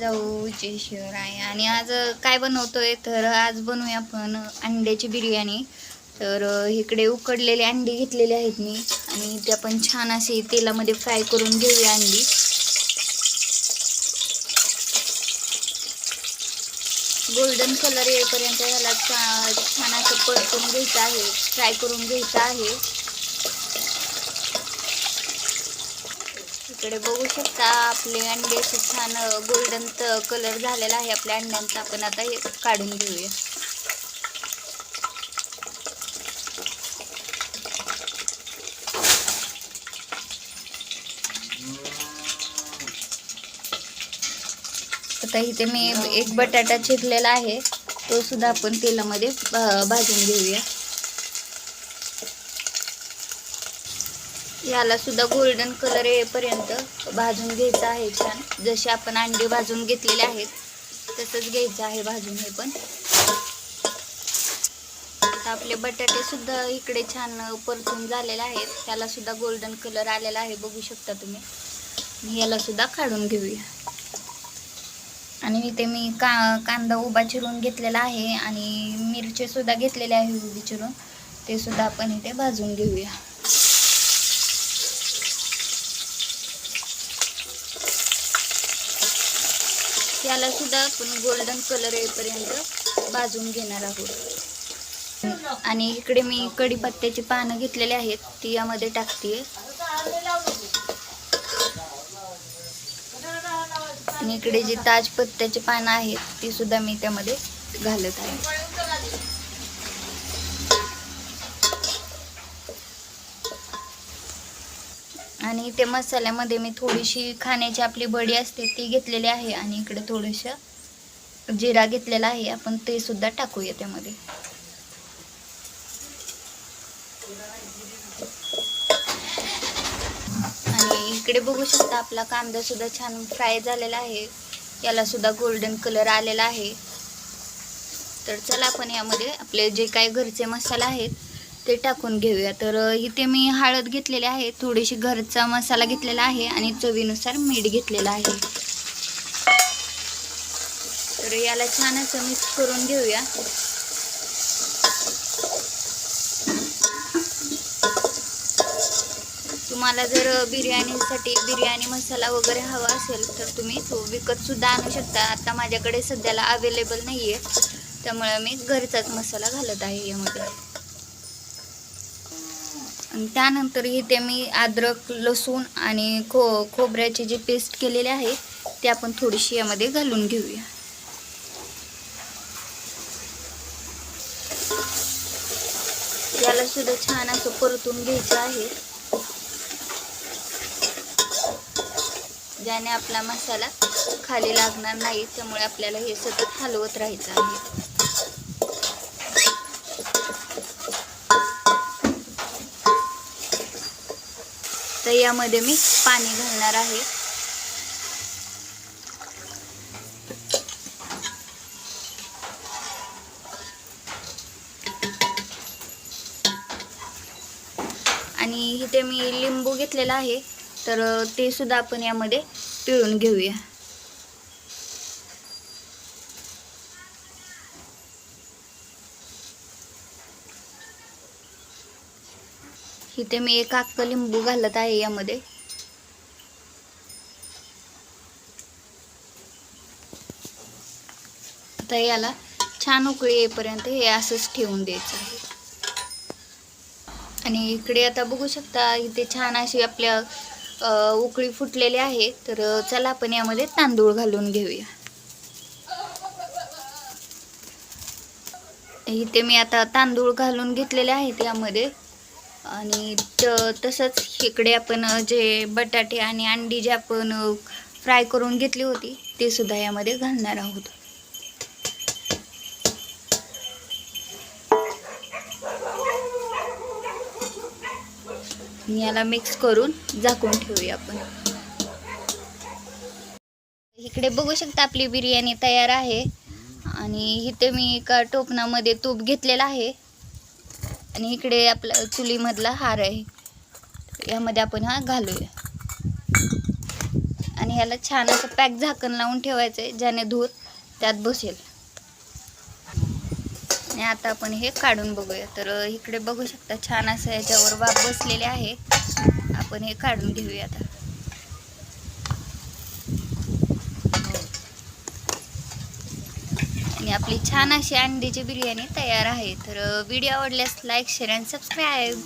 जाऊ जय शिवराय आणि आज काय बनवतोय? तर आज बनवूया आपण अंड्याची बिर्याणी. तर इकडे उकडलेले अंडी घेतलेले आहेत मी. आणि ते आपण छान असे तेलामध्ये फ्राय करून घेऊया अंडी. गोल्डन कलर येईपर्यंत ह्याला छा- छान असं परतून घ्यायचं आहे. फ्राय करून घ्यायचं आहे. इकडे बघू शकता आपले अंडे असे छान गोल्डन कलर झालेला आहे आपल्या अंड्यांचा. आपण आता हे काढून घेऊया. आता इथे मी एक बटाटा चिरलेला आहे. तो सुद्धा आपण तेलामध्ये भाजून घेऊया. ह्याला सुद्धा गोल्डन कलर येईपर्यंत भाजून घ्यायचं आहे छान. जसे आपण अंडे भाजून घेतलेले आहेत तसंच घ्यायचं आहे भाजून हे पण. आता आपले बटाटे सुद्धा इकडे छान परतून झालेले आहेत. त्याला सुद्धा गोल्डन कलर आलेला आहे बघू शकता तुम्ही. याला सुद्धा काढून घेऊया. आणि इथे मी का कांदा उभा चिरून घेतलेला आहे आणि मिरची सुद्धा घेतलेले आहे उभी चिरून. ते सुद्धा आपण इथे भाजून घेऊया. याला सुद्धा आपण गोल्डन कलर येईपर्यंत भाजून घेणार आहोत. आणि इकडे मी कढीपत्त्याची पानं घेतलेली आहेत ती यामध्ये टाकते आणि इकडे जी ताजपत्त्याची पानं आहेत ती सुद्धा मी त्यामध्ये घालत आहे. आणि इथे मसाल्यामध्ये मी थोडीशी खाण्याची आपली बडी असते ती घेतलेली आहे आणि इकडे थोडंसं जिरा घेतलेला आहे. आपण ते सुद्धा टाकूया त्यामध्ये. आणि इकडे बघू शकता आपला कांदा सुद्धा छान फ्राय झालेला आहे. याला सुद्धा गोल्डन कलर आलेला आहे. तर चला आपण यामध्ये आपले जे काही घरचे मसाला आहेत ते टाकून घेऊया. तर इथे मी हळद घेतलेली आहे. थोडीशी घरचा मसाला घेतलेला आहे आणि चवीनुसार मीठ घेतलेलं आहे. तर याला छान असं मिक्स करून घेऊया. तुम्हाला जर बिर्याणीसाठी बिर्याणी मसाला वगैरे हवा असेल तर तुम्ही तो विकत सुद्धा आणू शकता. आता माझ्याकडे सध्याला अवेलेबल नाही आहे त्यामुळे मी घरचाच मसाला घालत आहे यामध्ये. आणि त्यानंतर इथे मी अद्रक लसूण आणि खो खोबऱ्याची जी पेस्ट केलेली आहे ते आपण थोडीशी यामध्ये घालून घेऊया. याला सुद्धा छान असं परतून घ्यायचं आहे. ज्याने आपला मसाला खाली लागणार नाही त्यामुळे आपल्याला हे सतत हलवत राहायचं आहे. तर यामध्ये मी पाणी घालणार आहे. आणि इथे मी लिंबू घेतलेला आहे तर ते सुद्धा आपण यामध्ये पिळून घेऊया. इथे मी एक अक्क लिंबू घालत आहे यामध्ये. आता याला छान उकळी येईपर्यंत हे असंच ठेवून द्यायचं आहे. आणि इकडे आता बघू शकता इथे छान अशी आपल्या उकळी फुटलेली आहे. तर चला आपण यामध्ये तांदूळ घालून घेऊया. इथे मी आता तांदूळ घालून घेतलेले आहेत यामध्ये. आणि त- तसंच इकडे आपण जे बटाटे आणि अंडी जे आपण फ्राय करून घेतली होती ते सुद्धा यामध्ये घालणार आहोत. याला मिक्स करून झाकून ठेवूया आपण. इकडे बघू शकता आपली बिर्याणी तयार आहे. आणि इथे मी एका टोपणामध्ये तूप घेतलेला आहे. आणि इकडे आपला चुलीमधला हार आहे. यामध्ये आपण हा घालूया. आणि ह्याला छान असं पॅक झाकण लावून ठेवायचं आहे ज्याने धूर त्यात बसेल. आणि आता आपण हे काढून बघूया. तर इकडे बघू शकता छान असं याच्यावर वाप बसलेले आहे. आपण हे काढून घेऊया आता. आणि आपली छान अशी अंडीची बिर्याणी तयार आहे. तर व्हिडिओ आवडल्यास लाईक शेअर अँड सबस्क्राईब